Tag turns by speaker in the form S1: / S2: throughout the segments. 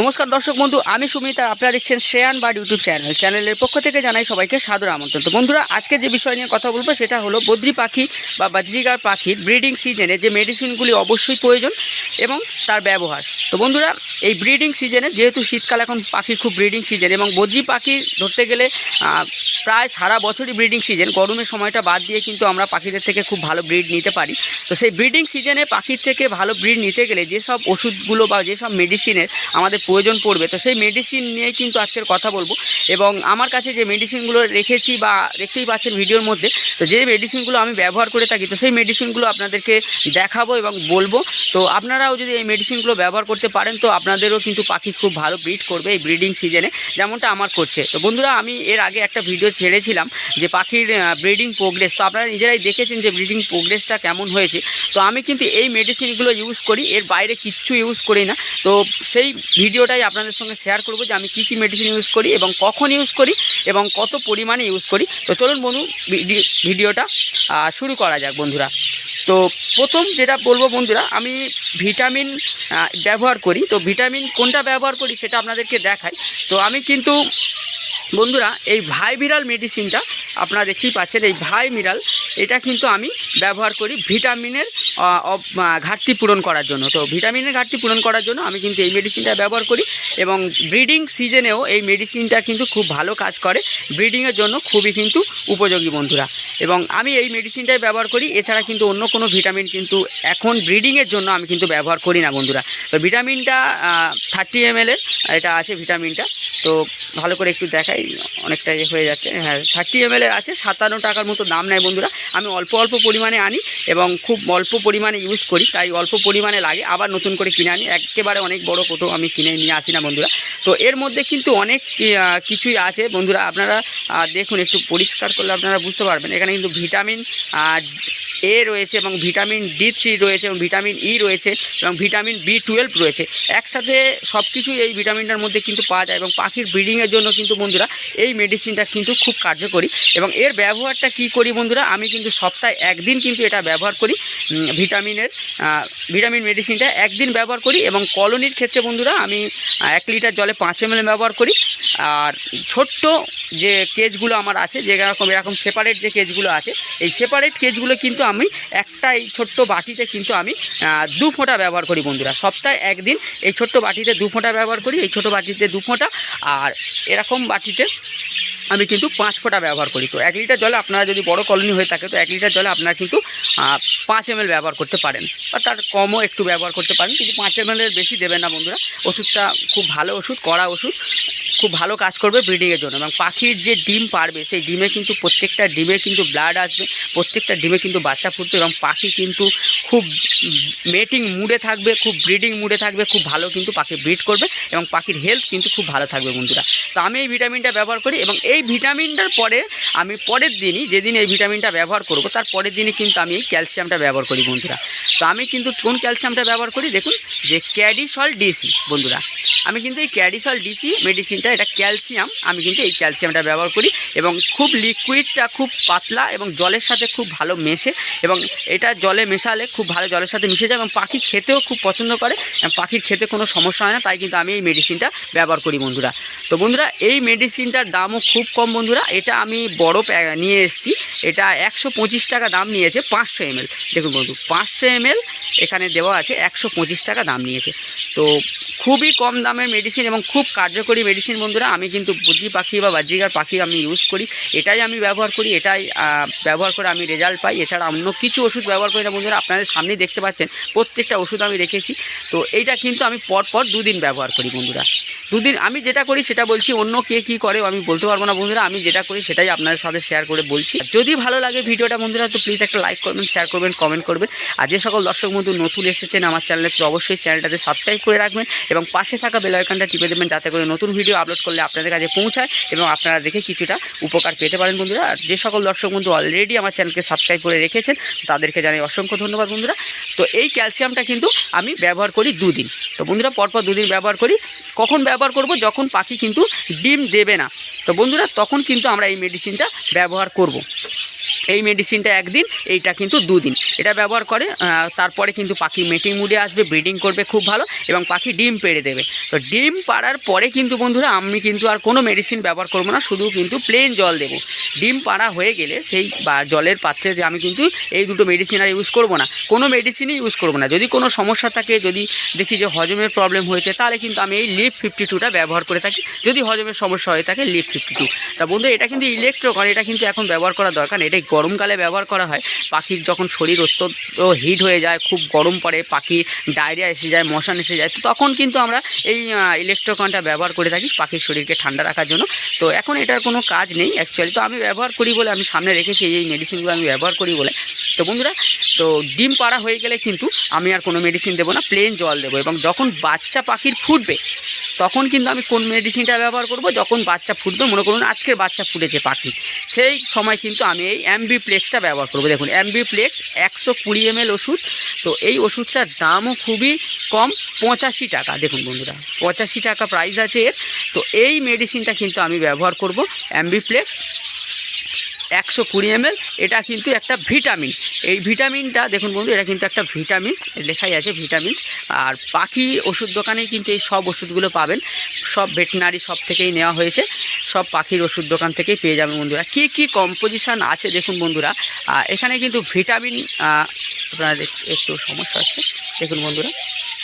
S1: নমস্কার দর্শক বন্ধু, আমি সুমিত আর আপনারা দেখছেন শ্রেয়ান বার্ড ইউটিউব চ্যানেল। চ্যানেলের পক্ষ থেকে জানাই সবাইকে সাদর আমন্ত্রণ। তো বন্ধুরা, আজকে যে বিষয় নিয়ে কথা বলব সেটা হলো বদ্রি পাখি বা বাজরিগার পাখির ব্রিডিং সিজনে যে মেডিসিনগুলি অবশ্যই প্রয়োজন এবং তার ব্যবহার। তো বন্ধুরা, এই ব্রিডিং সিজনে যেহেতু শীতকাল, এখন পাখির খুব ব্রিডিং সিজন এবং বদ্রি পাখি ধরতে গেলে প্রায় সারা বছরই ব্রিডিং সিজন গরমের সময়টা বাদ দিয়ে কিন্তু আমরা পাখিদের থেকে খুব ভালো ব্রিড নিতে পারি। তো সেই ব্রিডিং সিজনে পাখির থেকে ভালো ব্রিড নিতে গেলে যেসব ওষুধগুলো বা যেসব মেডিসিনের আমাদের প্রয়োজন পড়বে। তো সেই মেডিসিন নিয়ে কিন্তু আজকের কথা বলব। এবং আমার কাছে যে মেডিসিনগুলো রেখেছি বা দেখতেই পাচ্ছেন ভিডিওর মধ্যে, তো যে মেডিসিনগুলো আমি ব্যবহার করে থাকি, তো সেই মেডিসিনগুলো আপনাদেরকে দেখাবো এবং বলব। তো আপনারাও যদি এই মেডিসিনগুলো ব্যবহার করতে পারেন, তো আপনাদেরও কিন্তু পাখি খুব ভালো ব্রিড করবে এই ব্রিডিং সিজনে যেমনটা আমার করছে। তো বন্ধুরা, আমি এর আগে একটা ভিডিও ছেড়েছিলাম যে পাখির ব্রিডিং প্রোগ্রেস তো আপনারা নিজেরাই দেখেছেন যে ব্রিডিং প্রোগ্রেসটা কেমন হয়েছে। তো আমি কিন্তু এই মেডিসিনগুলো ইউজ করি, এর বাইরে কিচ্ছু ইউজ করি না। তো সেই ভিডিওটাই আপনাদের সঙ্গে শেয়ার করব যে আমি কী কী মেডিসিন ইউজ করি এবং কখন ইউজ করি এবং কত পরিমাণে ইউজ করি। তো চলুন বন্ধু, ভিডি- ভিডিওটা শুরু করা যাক বন্ধুরা। তো প্রথম যেটা বলব বন্ধুরা, আমি ভিটামিন ব্যবহার করি। তো ভিটামিন কোনটা ব্যবহার করি সেটা আপনাদেরকে দেখাই। তো আমি কিন্তু বন্ধুরা, এই ভাই ভিরাল মেডিসিনটা আপনারা দেখতেই পাচ্ছেন, এই ভাই মিরাল এটা কিন্তু আমি ব্যবহার করি ভিটামিনের ঘাটতি পূরণ করার জন্য। তো ভিটামিনের ঘাটতি পূরণ করার জন্য আমি কিন্তু এই মেডিসিনটা ব্যবহার করি এবং ব্রিডিং সিজনেও এই মেডিসিনটা কিন্তু খুব ভালো কাজ করে। ব্রিডিংয়ের জন্য খুবই কিন্তু উপযোগী বন্ধুরা। এবং আমি এই মেডিসিনটাই ব্যবহার করি, এছাড়া কিন্তু অন্য কোনো ভিটামিন কিন্তু এখন ব্রিডিংয়ের জন্য আমি কিন্তু ব্যবহার করি না বন্ধুরা। তো ভিটামিনটা থার্টি এম এটা আছে ভিটামিনটা তো ভালো করে একটু দেখাই। অনেকটা ইয়ে হয়ে যাচ্ছে। হ্যাঁ থার্টি এম আছে, সাতান্ন টাকার মতো দাম নেয় বন্ধুরা। আমি অল্প অল্প পরিমাণে আনি এবং খুব অল্প পরিমাণে ইউজ করি, তাই অল্প পরিমাণে লাগে। আবার নতুন করে কিনে আনি। একেবারে অনেক বড় কোটো আমি কিনে নিয়ে আসি না বন্ধুরা। তো এর মধ্যে কিন্তু অনেক কিছুই আছে। বন্ধুরা, আপনারা দেখুন, একটু পরিষ্কার করলে আপনারা বুঝতে পারবেন। এখানে কিন্তু ভিটামিন এ রয়েছে এবং ভিটামিন ডি থ্রি রয়েছে এবং ভিটামিন ই রয়েছে এবং ভিটামিন বি টুয়েলভ রয়েছে। একসাথে সব কিছুই এই ভিটামিনটার মধ্যে কিন্তু পাওয়া যায় এবং পাখির ব্রিডিংয়ের জন্য কিন্তু বন্ধুরা এই মেডিসিনটা কিন্তু খুব কার্যকরী। এবং এর ব্যবহারটা কি করি বন্ধুরা? আমি কিন্তু সপ্তাহে একদিন কিন্তু এটা ব্যবহার করি ভিটামিনের ভিটামিন মেডিসিনটা একদিন ব্যবহার করি এবং কলোনির ক্ষেত্রে বন্ধুরা আমি এক লিটার জলে পাঁচ এম ব্যবহার করি। আর ছোট্ট যে কেজগুলো আমার আছে, যে এরকম এরকম সেপারেট যে কেজগুলো আছে, এই সেপারেট কেজগুলো কিন্তু আমি একটা এই ছোট্ট বাটিতে কিন্তু আমি দু ফোঁটা ব্যবহার করি বন্ধুরা। সপ্তাহে একদিন এই ছোট্ট বাটিতে দু ফোঁটা ব্যবহার করি, এই ছোট বাটিতে দু ফোঁটা। আর এরকম বাটিতে আমি কিন্তু পাঁচ ফোঁটা ব্যবহার করি। তো এক লিটার জলে আপনারা যদি বড় কলোনি হয়ে থাকে, তো এক লিটার জলে আপনারা কিন্তু পাঁচ এম ব্যবহার করতে পারেন। বা তার কমও একটু ব্যবহার করতে পারেন, কিন্তু পাঁচ এম বেশি দেবেন না বন্ধুরা। ওষুধটা খুব ভালো ওষুধ, কড়া ওষুধ। খুব ভালো কাজ করবে ব্রিডিংয়ের জন্য এবং পাখির যে ডিম পারবে, সেই ডিমে কিন্তু প্রত্যেকটা ডিমে কিন্তু ব্লাড আসবে, প্রত্যেকটা ডিমে কিন্তু বাচ্চা ফুটবে এবং পাখি কিন্তু খুব মেটিং মুডে থাকবে, খুব ব্রিডিং মুডে থাকবে, খুব ভালো কিন্তু পাখি ব্রিড করবে এবং পাখির হেলথ কিন্তু খুব ভালো থাকবে বন্ধুরা। তো আমি এই ভিটামিনটা ব্যবহার করি এবং এই ভিটামিনটার পরে আমি পরের দিনই, যেদিন এই ভিটামিনটা ব্যবহার করব, তার পরের দিনই কিন্তু আমি এই ক্যালসিয়ামটা ব্যবহার করি বন্ধুরা। তো আমি কিন্তু কোন ক্যালসিয়ামটা ব্যবহার করি? দেখুন, যে ক্যাডিসল ডিসি বন্ধুরা। আমি কিন্তু এই ক্যাডিসল ডিসি মেডিসিনটা এটা ক্যালসিয়াম আমি কিন্তু এই ক্যালসিয়ামটা ব্যবহার করি এবং খুব লিকুইডটা খুব পাতলা এবং জলের সাথে খুব ভালো মেশে এবং এটা জলে মেশালে খুব ভালো জলের সাথে মিশে যায় এবং পাখি খেতেও খুব পছন্দ করে। পাখির খেতে কোনো সমস্যা হয় না, তাই কিন্তু আমি এই মেডিসিনটা ব্যবহার করি বন্ধুরা। তো বন্ধুরা, এই মেডিসিনটার দামও খুব কম বন্ধুরা। এটা আমি বড় নিয়ে এসেছি। এটা একশো পঁচিশ টাকা দাম নিয়েছে, পাঁচশো এমএল। দেখুন বন্ধু, পাঁচশো এমএল এখানে দেওয়া আছে, একশো পঁচিশ টাকা দাম নিয়েছে। তো খুবই কম দামের মেডিসিন এবং খুব কার্যকরী মেডিসিন বন্ধুরা, আমি কিন্তু বুদ্ধি পাখি বা বাজিকার পাখি আমি ইউজ করি। এটাই আমি ব্যবহার করি, এটাই ব্যবহার করে আমি রেজাল্ট পাই। এছাড়া অন্য কিছু ওষুধ ব্যবহার করি না বন্ধুরা, আপনাদের সামনেই দেখতে পাচ্ছেন, প্রত্যেকটা ওষুধ আমি রেখেছি। তো এইটা কিন্তু আমি পর পর দুদিন ব্যবহার করি বন্ধুরা। দুদিন, আমি যেটা করি সেটা বলছি, অন্য কে কী করে আমি বলতে পারব না বন্ধুরা, আমি যেটা করি সেটাই আপনাদের সাথে শেয়ার করে বলছি। যদি ভালো লাগে ভিডিওটা বন্ধুরা, তো প্লিজ একটা লাইক করবেন শেয়ার করবেন কমেন্ট করবেন। আর যে সকল দর্শক বন্ধু নতুন এসেছেন আমার চ্যানেলে তো অবশ্যই চ্যানেলটাতে সাবস্ক্রাইব করে রাখবেন এবং পাশে থাকা বেল আইকনটা টিপে দেবেন যাতে করে নতুন ভিডিও আপলোড করলে আপনাদের কাছে পৌঁছায় এবং আপনারা দেখে কিছুটা উপকার পেতে পারেন বন্ধুরা। আর যে সকল দর্শক বন্ধু অলরেডি আমার চ্যানেলকে সাবস্ক্রাইব করে রেখেছেন, তাদেরকে জানাই অসংখ্য ধন্যবাদ বন্ধুরা। তো এই ক্যালসিয়ামটা কিন্তু আমি ব্যবহার করি দুদিন। তো বন্ধুরা, পরপর দুদিন ব্যবহার করি। কখন ব্যবহার করব? যখন পাখি কিন্তু ডিম দেবে না। তো বন্ধুরা, তখন কিন্তু আমরা এই মেডিসিনটা ব্যবহার করব। এই মেডিসিনটা একদিন, এইটা কিন্তু দুদিন। এটা ব্যবহার করে তারপরে কিন্তু পাখি মেটিং মুডে আসবে ব্রিডিং করবে খুব ভালো, এবং পাখি ডিম পেড়ে দেবে। তো ডিম পাড়ার পরে কিন্তু বন্ধুরা, আমি কিন্তু আর কোনো মেডিসিন ব্যবহার করব না, শুধু কিন্তু প্লেন জল দেবো। ডিম পাড়া হয়ে গেলে সেই, বা জলের পাত্রে যে আমি কিন্তু এই দুটো মেডিসিন আর ইউজ করব না, কোনো মেডিসিনই ইউজ করব না। যদি কোনো সমস্যা থাকে, যদি দেখি যে হজমের প্রবলেম হয়েছে, তাহলে কিন্তু আমি এই লিপ ফিফটি টুটা ব্যবহার করে থাকি। যদি হজমের সমস্যা হয়ে থাকে লিপ ফিফটি টু তা বন্ধু, এটা কিন্তু ইলেকট্রোকন এটা কিন্তু এখন ব্যবহার করা দরকার নেই এটা গরমকালে ব্যবহার করা হয়। পাখির যখন শরীর অত্যন্ত হিট হয়ে যায়, খুব গরম পড়ে, পাখি ডায়রিয়া এসে যায় মশান এসে যায়, তো তখন কিন্তু আমরা এই ইলেকট্রোকনটা ব্যবহার করে থাকি পাখির শরীরকে ঠান্ডা রাখার জন্য। তো এখন এটার কোনো কাজ নেই অ্যাকচুয়ালি তো আমি ব্যবহার করি বলে আমি সামনে রেখেছি, এই মেডিসিনগুলো আমি ব্যবহার করি বলে। তো বন্ধুরা, তো ডিম পাড়া হয়ে গেলে কিন্তু আমি আর কোনো মেডিসিন দেবো না প্লেন জল দেবো এবং যখন বাচ্চা পাখির ফুটবে তখন কিন্তু আমি কোন মেডিসিনটা ব্যবহার করব, যখন বাচ্চা ফুটবে, মনে করুন আজকের বাচ্চা ফুটেছে পাখি। সেই সময় কিন্তু আমি এই অ্যাম্বিপ্লেক্সটা ব্যবহার করব। দেখুন অ্যাম্বিপ্লেক্স একশো কুড়ি এম ওষুধ, তো এই ওষুধটার দামও খুবই কম, পঁচাশি টাকা। দেখুন বন্ধুরা, পঁচাশি টাকা প্রাইস আছে এর। তো এই মেডিসিনটা কিন্তু আমি ব্যবহার করব অ্যাম্বিপ্লেক্স একশো কুড়ি এমএল, এটা কিন্তু একটা ভিটামিন। এই ভিটামিনটা, দেখুন বন্ধু, এটা কিন্তু একটা ভিটামিন, লেখাই আছে ভিটামিন। আর পাখি ওষুধ দোকানেই কিন্তু এই সব ওষুধগুলো পাবেন। সব ভেটেনারি সব থেকেই নেওয়া হয়েছে। সব পাখির ওষুধ দোকান থেকেই পেয়ে যাবেন বন্ধুরা। কী কী কম্পোজিশান আছে দেখুন বন্ধুরা? এখানে কিন্তু ভিটামিন আপনারা একটু সমস্যা আছে দেখুন বন্ধুরা।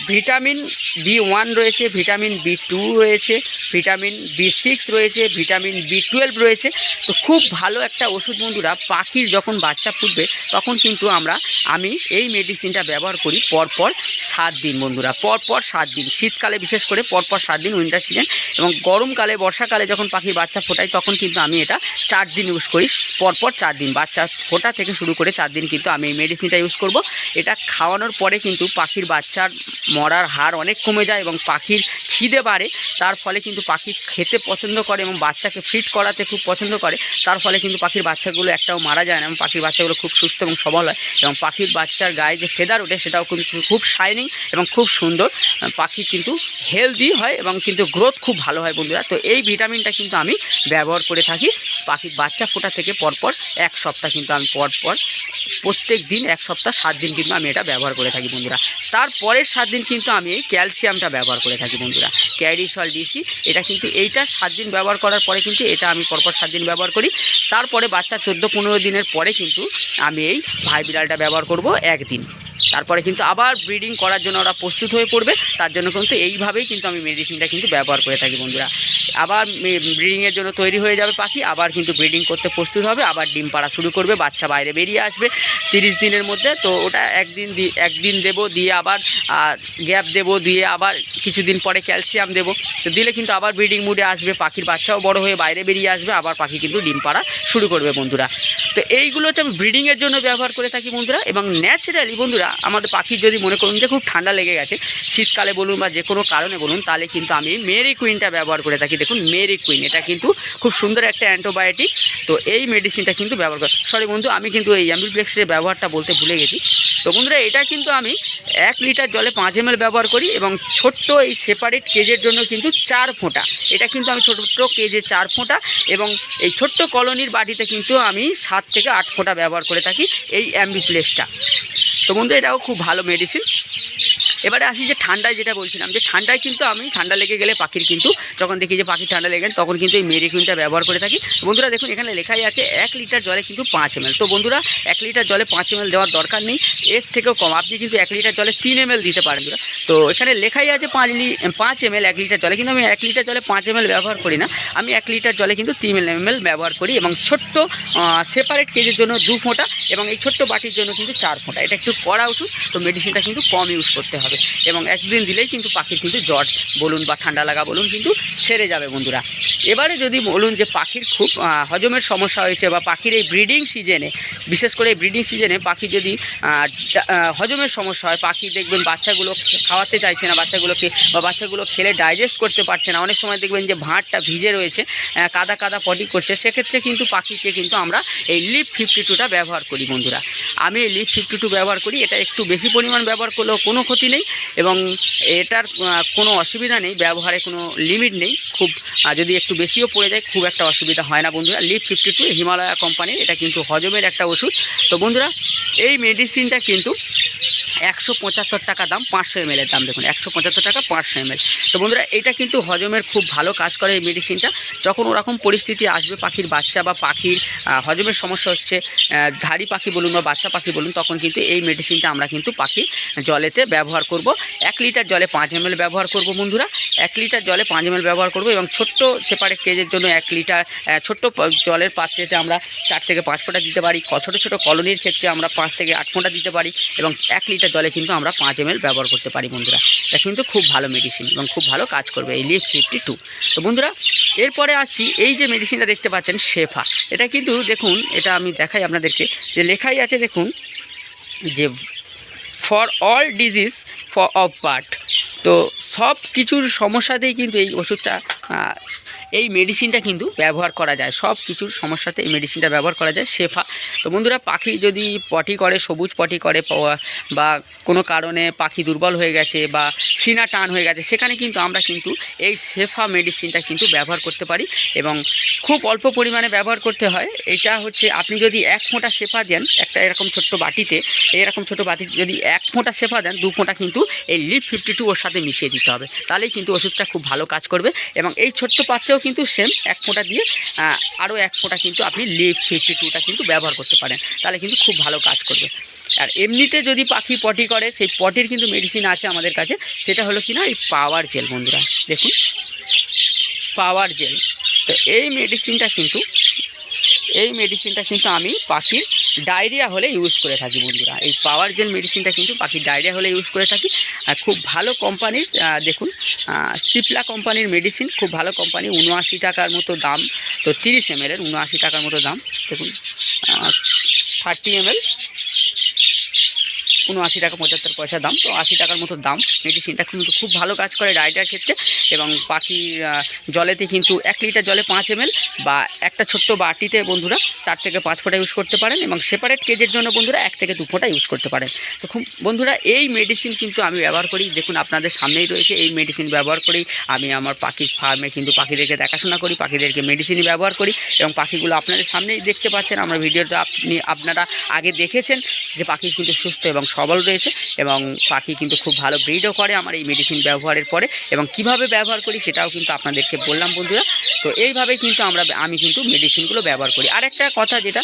S1: ভিটামিন বি ওয়ান রয়েছে, ভিটামিন বি টু রয়েছে, ভিটামিন বি সিক্স রয়েছে, ভিটামিন বি টুয়েলভ রয়েছে। তো খুব ভালো একটা ওষুধ বন্ধুরা, পাখির যখন বাচ্চা ফুটবে, তখন কিন্তু আমরা, আমি এই মেডিসিনটা ব্যবহার করি পরপর সাত দিন বন্ধুরা, পরপর সাত দিন। শীতকালে বিশেষ করে পরপর সাত দিন উইন্টার সিজন এবং গরমকালে, বর্ষাকালে যখন পাখির বাচ্চা ফোটাই, তখন কিন্তু আমি এটা চার দিন ইউজ করি, পরপর চার দিন। বাচ্চা ফোটা থেকে শুরু করে চার দিন কিন্তু আমি এই মেডিসিনটা ইউজ করব। এটা খাওয়ানোর পরে কিন্তু পাখির বাচ্চার মরার হার অনেক কমে যায় এবং পাখির খিদে বাড়ে, তার ফলে কিন্তু পাখি খেতে পছন্দ করে এবং বাচ্চাকে ফিট করাতে খুব পছন্দ করে, তার ফলে কিন্তু পাখির বাচ্চাগুলো একটাও মারা যায় না এবং পাখির বাচ্চাগুলো খুব সুস্থ এবং সবল হয় এবং পাখির বাচ্চার গায়ে যে ফেদার ওঠে সেটাও কিন্তু খুব শাইনিং এবং খুব সুন্দর, পাখি কিন্তু হেলদি হয় এবং কিন্তু গ্রোথ খুব ভালো হয় বন্ধুরা। তো এই ভিটামিনটা কিন্তু আমি ব্যবহার করে থাকি, পাখির বাচ্চা ফোটা থেকে পরপর এক সপ্তাহ কিন্তু আমি পরপর প্রত্যেক দিন এক সপ্তাহ, সাত দিন কিন্তু আমি এটা ব্যবহার করে থাকি বন্ধুরা। তারপরের সাত দিন কিন্তু আমি এই ক্যালসিয়ামটা ব্যবহার করে থাকি, বন্ধুরা। ক্যারিসল ডিসি এটা কিন্তু এইটা সাত দিন ব্যবহার করার পরে কিন্তু এটা আমি পরপর সাত দিন ব্যবহার করি। তারপরে বাচ্চা চোদ্দ পনেরো দিনের পরে কিন্তু আমি এই ভাই বিড়ালটা ব্যবহার করব একদিন। তারপরে কিন্তু আবার ব্রিডিং করার জন্য ওরা প্রস্তুত হয়ে পড়বে, তার জন্য কিন্তু এইভাবেই কিন্তু আমি মেডিসিনটা কিন্তু ব্যবহার করে থাকি, বন্ধুরা। আবার ব্রিডিংয়ের জন্য তৈরি হয়ে যাবে পাখি, আবার কিন্তু ব্রিডিং করতে প্রস্তুত হবে, আবার ডিম পাড়া শুরু করবে, বাচ্চা বাইরে বেরিয়ে আসবে। তিরিশ দিনের মধ্যে, তো ওটা একদিন একদিন দেবো, দিয়ে আবার গ্যাপ দেবো, দিয়ে আবার কিছুদিন পরে ক্যালসিয়াম দেবো। তো দিলে কিন্তু আবার ব্রিডিং মুডে আসবে, পাখির বাচ্চাও বড় হয়ে বাইরে বেরিয়ে আসবে, আবার পাখি কিন্তু ডিম পাড়া শুরু করবে বন্ধুরা। তো এইগুলো হচ্ছে আমি ব্রিডিংয়ের জন্য ব্যবহার করে থাকি বন্ধুরা, এবং ন্যাচারালি বন্ধুরা, আমাদের পাখির যদি মনে করুন যে খুব ঠান্ডা লেগে গেছে, শীতকালে বলুন বা যে কোনো কারণে বলুন, তাহলে কিন্তু আমি মেরি কুইনটা ব্যবহার করে থাকি। দেখুন মেরি কুইন এটা কিন্তু খুব সুন্দর একটা অ্যান্টিবায়োটিক তো এই মেডিসিনটা কিন্তু ব্যবহার করে। সরি বন্ধু, আমি কিন্তু এই অ্যাম্বিপ্লেক্সের ব্যবহারটা বলতে ভুলে গেছি। তো বন্ধুরা, এটা কিন্তু আমি এক লিটার জলে পাঁচ এম ব্যবহার করি এবং ছোট্ট এই সেপারেট কেজের জন্য কিন্তু চার ফোঁটা। এটা কিন্তু আমি ছোটো ছোটো কেজে চার ফোঁটা এবং এই ছোট্ট কলোনির বাটিতে কিন্তু আমি সাত থেকে আট ফোঁটা ব্যবহার করে থাকি এই অ্যাম্বিপ্লেক্সটা তো বন্ধু, এটাও খুব ভালো মেডিসিন এবারে আসি যে ঠান্ডায় যেটা বলছিলাম, যে ঠান্ডায় কিন্তু আমি ঠান্ডা লেগে গেলে পাখির কিন্তু, যখন দেখি যে পাখির ঠান্ডা লেগে তখন কিন্তু এই মেডিকুইনটা ব্যবহার করে থাকি। বন্ধুরা দেখুন, এখানে লেখাই আছে এক লিটার জলে কিন্তু পাঁচ এম তো বন্ধুরা, এক লিটার জলে পাঁচ এম দেওয়ার দরকার নেই, এর থেকেও কম। আপনি কিন্তু এক লিটার জলে তিন এম দিতে পারেন। তো এখানে লেখাই আছে পাঁচ লি, পাঁচ এম এক লিটার জলে, কিন্তু আমি এক লিটার জলে পাঁচ এম ব্যবহার করি না। আমি এক লিটার জলে কিন্তু তিন এম ব্যবহার করি এবং ছোট্ট সেপারেট কেজের জন্য দু ফোঁটা এবং এই ছোট্ট বাটির জন্য কিন্তু চার ফোঁটা। এটা একটু কড়া ওষুধ, তো মেডিসিনটা কিন্তু কম ইউজ করতে হবে। এবং একদিন দিলেই কিন্তু পাখির কিন্তু জ্বর বলুন বা ঠান্ডা লাগা বলুন কিন্তু সেরে যাবে বন্ধুরা। এবারে যদি বলুন যে পাখির খুব হজমের সমস্যা হয়েছে বা পাখির এই ব্রিডিং সিজনে বিশেষ করে এই ব্রিডিং সিজনে পাখি যদি হজমের সমস্যা হয়, পাখি দেখবেন বাচ্চাগুলো খাওয়াতে চাইছে না বাচ্চাগুলোকে বা বাচ্চাগুলো খেলে ডাইজেস্ট করতে পারছে না। অনেক সময় দেখবেন যে ভাঁড়টা ভিজে রয়েছে কাদা কাদা পটি করছে। সেক্ষেত্রে কিন্তু পাখিকে কিন্তু আমরা এই লিপ ফিফটি টুটা ব্যবহার করি বন্ধুরা। আমি এই লিপ ফিফটি টু ব্যবহার করি, এটা একটু বেশি পরিমাণ ব্যবহার করলেও কোনো ক্ষতি নেই। নেই এবং এটার কোনো অসুবিধা নেই, ব্যবহারে কোনো লিমিট নেই। খুব যদি একটু বেশিও পড়ে যায়, খুব একটা অসুবিধা হয় না বন্ধুরা। লিপ ফিফটি টু হিমালয়া কোম্পানির এটা কিন্তু হজমের একটা ওষুধ। তো বন্ধুরা, এই মেডিসিনটা কিন্তু একশো পঁচাত্তর টাকা দাম, পাঁচশো এম দাম। দেখুন, একশো পঁচাত্তর টাকা, পাঁচশো এম তো বন্ধুরা, এটা কিন্তু হজমের খুব ভালো কাজ করে এই মেডিসিনটা যখন ওরকম পরিস্থিতি আসবে পাখির বাচ্চা বা পাখির হজমের সমস্যা হচ্ছে ধাড়ি পাখি বলুন বা বাচ্চা পাখি বলুন, তখন কিন্তু এই মেডিসিনটা আমরা কিন্তু পাখি জলেতে ব্যবহার করব। এক লিটার জলে পাঁচ এম ব্যবহার করব বন্ধুরা। এক লিটার জলে পাঁচ এম ব্যবহার করব এবং ছোট্ট সেপারেট কেজের জন্য এক লিটার ছোট্ট জলের পাত্রেতে আমরা চার থেকে পাঁচ ফোঁটা দিতে পারি। ছোটো ছোটো কলোনির ক্ষেত্রে আমরা পাঁচ থেকে আট ফোঁটা দিতে পারি এবং এক লিটার জলে কিন্তু আমরা পাঁচ এম ব্যবহার করতে পারি বন্ধুরা। এটা কিন্তু খুব ভালো মেডিসিন এবং খুব ভালো কাজ করবে, এই লিফ ফিফটি টু তো বন্ধুরা, এরপরে আসছি, এই যে মেডিসিনটা দেখতে পাচ্ছেন শেফা এটা কিন্তু দেখুন, এটা আমি দেখাই আপনাদেরকে। যে লেখাই আছে দেখুন, যে for all disease for of part তো সব কিছুর সমস্যাতেই কিন্তু এই ওষুধটা এই মেডিসিনটা কিন্তু ব্যবহার করা যায়। সব কিছুর সমস্যাতে এই মেডিসিনটা ব্যবহার করা যায়, শেফা। তো বন্ধুরা, পাখি যদি পটি করে, সবুজ পটি করে বা কোনো কারণে পাখি দুর্বল হয়ে গেছে বা সিনা টান হয়ে গেছে, সেখানে কিন্তু আমরা কিন্তু এই শেফা মেডিসিনটা কিন্তু ব্যবহার করতে পারি এবং খুব অল্প পরিমাণে ব্যবহার করতে হয়। এটা হচ্ছে, আপনি যদি এক ফোঁটা শেফা দেন, একটা এরকম ছোট্ট বাটিতে, এরকম ছোট বাটিতে যদি এক ফোঁটা শেফা দেন, দু ফোঁটা কিন্তু এই লিপ ফিফটি টু ওর সাথে মিশিয়ে দিতে হবে। তাহলেই কিন্তু ওষুধটা খুব ভালো কাজ করবে এবং এই ছোট্ট পাত্রেও কিন্তু সেম এক ফোঁটা দিয়ে আরও এক ফোঁটা কিন্তু আপনি লেপ ফিফটি টুটা কিন্তু ব্যবহার করতে পারেন। তাহলে কিন্তু খুব ভালো কাজ করবে। আর এমনিতে যদি পাখি পটি করে, সেই পটির কিন্তু মেডিসিন আছে আমাদের কাছে। সেটা হলো কি না এই পাওয়ার জেল বন্ধুরা, দেখুন। পাওয়ার জেল তো এই মেডিসিনটা কিন্তু এই মেডিসিনটা কিন্তু আমি পাখির ডায়রিয়া হলে ইউজ করে থাকি বন্ধুরা। এই পাওয়ার জেল মেডিসিনটা কিন্তু পাখির ডায়রিয়া হলে ইউজ করে থাকি। আর খুব ভালো কোম্পানির দেখুন সিপলা কোম্পানির মেডিসিন খুব ভালো কোম্পানি উনআশি টাকার মতো দাম, তো তিরিশ এম এর উনআশি টাকার মতো দাম। দেখুন থার্টি এম উনআশি টাকা পঁচাত্তর পয়সা দাম, তো আশি টাকার মতো দাম। মেডিসিনটা কিন্তু খুব ভালো কাজ করে ডায়েরিয়ার ক্ষেত্রে এবং পাখি জলেতে কিন্তু এক লিটার জলে পাঁচ এম বা একটা ছোট্ট বাটিতে বন্ধুরা চার থেকে পাঁচ ফোঁটা ইউজ করতে পারেন এবং সেপারেট কেজের জন্য বন্ধুরা এক থেকে দু ফোঁটা ইউজ করতে পারেন। তো খুব, বন্ধুরা এই মেডিসিন কিন্তু আমি ব্যবহার করি। দেখুন আপনাদের সামনেই রয়েছে এই মেডিসিন ব্যবহার করি। আমি আমার পাখির ফার্মে কিন্তু পাখিদেরকে দেখাশোনা করি, পাখিদেরকে মেডিসিনই ব্যবহার করি এবং পাখিগুলো আপনাদের সামনেই দেখতে পাচ্ছেন। আমরা ভিডিওতে আপনি, আপনারা আগে দেখেছেন যে পাখি কিন্তু সুস্থ এবং সবল রয়েছে এবং পাখি কিন্তু খুব ভালো ব্রিডও করে আমার এই মেডিসিন ব্যবহারের পরে এবং কীভাবে ব্যবহার করি সেটাও কিন্তু আপনাদেরকে বললাম বন্ধুরা। তো এইভাবেই কিন্তু আমরা আমি কিন্তু মেডিসিনগুলো ব্যবহার করি। আর একটা কথা যেটা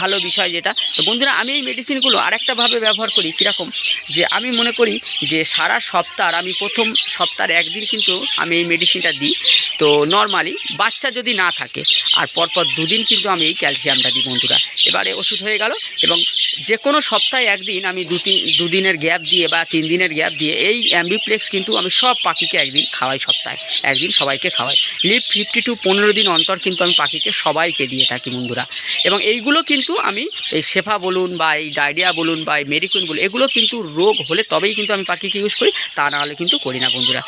S1: ভালো বিষয় যেটা, তো বন্ধুরা আমি এই মেডিসিনগুলো আরেকটাভাবে ব্যবহার করি কীরকম? যে আমি মনে করি যে সারা সপ্তাহ আমি প্রথম সপ্তাহের একদিন কিন্তু আমি এই মেডিসিনটা দিই। তো নর্মালি বাচ্চা যদি না থাকে, আর পরপর দুদিন কিন্তু আমি এই ক্যালসিয়ামটা দিই বন্ধুরা। এবারে ওষুধ হয়ে গেল এবং যে কোনো সপ্তাহে একদিন আমি দু তিন দুদিনের গ্যাপ দিয়ে বা তিন দিনের গ্যাপ দিয়ে এই অ্যাম্বিপ্লেক্স কিন্তু আমি সব পাখিকে একদিন খাওয়াই সপ্তাহে। একদিন সবাইকে খাওয়াই। লিপ ফিফটি টু পনেরো দিন অন্তর কিন্তু আমি পাখিকে সবাইকে দিয়ে থাকি বন্ধুরা। এবং এইগুলো কিন্তু আমি এই শেফা বলুন বা এই ডায়রিয়া বলুন বা এই মেডিকুইন বলুন, এগুলো কিন্তু রোগ হলে তবেই কিন্তু আমি পাখিকে ইউজ করি, তা না হলে কিন্তু করি না বন্ধুরা।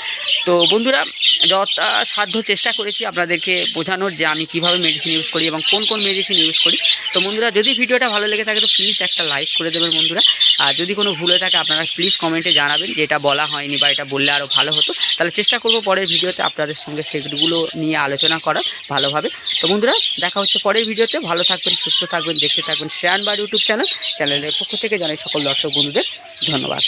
S1: তো বন্ধুরা, যথা সাধ্য চেষ্টা করেছি আপনাদেরকে বোঝানোর যে আমি কীভাবে মেডিসিন ইউজ করি এবং কোন কোন মেডিসিন ইউজ করি। তো বন্ধুরা, যদি ভিডিওটা ভালো লেগে থাকে তো প্লিজ একটা লাইক করে দেবেন বন্ধুরা। আর যদি কোনো ভুলে থাকে, আপনারা প্লিজ কমেন্টে জানাবেন যে এটা বলা হয়নি বা এটা বললে আরও ভালো হতো। তাহলে চেষ্টা করব পরের ভিডিওতে আপনাদের সঙ্গে সেগুলো নিয়ে আলোচনা করার ভালোভাবে। তো বন্ধুরা, দেখা হচ্ছে পরের ভিডিওতে। ভালো থাকবেন, সুস্থ থাকবেন, দেখতে থাকবেন শ্রেয়ান বার ইউটিউব চ্যানেল। চ্যানেলের পক্ষ থেকে জানাই সকল দর্শক বন্ধুদের ধন্যবাদ।